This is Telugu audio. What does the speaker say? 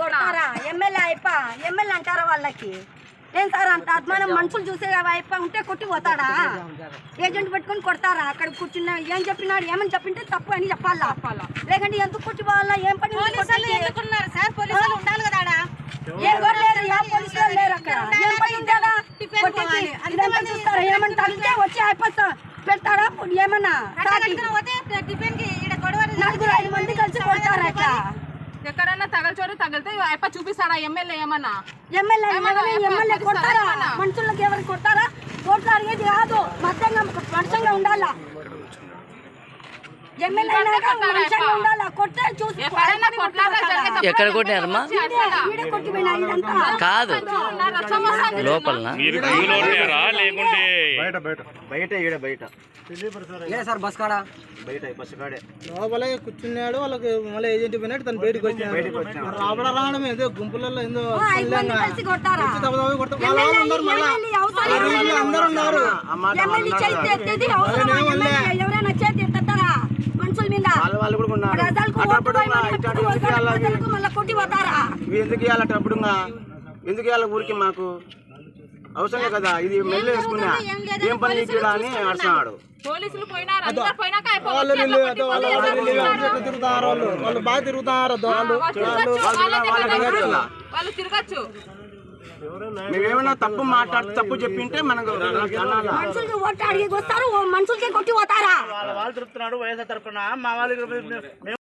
కొడతారా? ఎమ్మెల్యే అయిప ఎమ్మెల్యే అంటారా వాళ్ళకి? ఏం సార్ అంత అద్మానం? మనుషులు చూసే అయిప ఉంటే కొట్టి పోతాడా? ఏజెంట్ పెట్టుకొని కొడతారా? అక్కడ కూర్చున్న ఏం చెప్పినాడు? ఏమని చెప్పింటే తప్పు అని చెప్పాలా? లేకంటే ఎందుకు కొట్టి పోవాలా? ఏం పని? ఎందుకున్నారు సార్? పోలీసులు ఉండాలి కదా పెడతారా ఏమన్నా నలుగురు ఐదు మంది కలిసి కొడతారా ఎక్కడన్నా తగలచోరు తగిలితే అప్ప చూపిస్తాడా? ఎమ్మెల్యే ఏమన్నా? ఎమ్మెల్యే ఎమ్మెల్యే కొడతారా? మనుషులకు ఎవరికి కొడతారా? ఓట్లు అడిగేది కాదు. మనుషంగా ఉండాలా? కొడతారా ఎక్కడ కొట్టారమ్మా కాదు. లేకుంటే బయట బయట. బయట. సార్ బస్ కాడ? బయట బస్సు కాడే. లోపలే కూర్చున్నాడు వాళ్ళకి మళ్ళీ ఏజెంట్ పోయినట్టు తను బయటకు వచ్చాడు. రావడం రావడం ఏదో గుంపులలో ఏదో ఉన్నారు వాళ్ళు అందరూ ఉన్నారు. మనుషుల మీద. కూడా ఉన్నారు. ఎందుకు ఇవ్వాలి? అటప్పుడు ఎందుకు ఇవ్వాలి ఊరికి మాకు? అవసరమే కదా ఇది మెల్లు వేసుకున్నా. ఏం పని ఇక్కడ అని అడుస్తున్నాడు పోలీసులు పోయినారు? అందరు పోయినాక వాళ్ళు వీళ్ళు అయిపోయి అదో వాళ్ళ వాళ్ళు వీళ్ళు ఇట్లా తిరుగుతున్నారు వాళ్ళు. వాళ్ళు బాగా తిరుగుతున్నారు అదో వాళ్ళు. వాళ్ళు తిరగచ్చు. మేమేమైనా తప్పు మాట్లాడితే తప్పు చెప్పింటే మనకు? మనుషులకి ఓటు అడిగి వస్తారు ఓ మనుషులకే కొట్టి పోతారా? వాళ్ళు తిరుగుతున్నాడు వైఎస్ఆర్ తరఫున. మా వాళ్ళు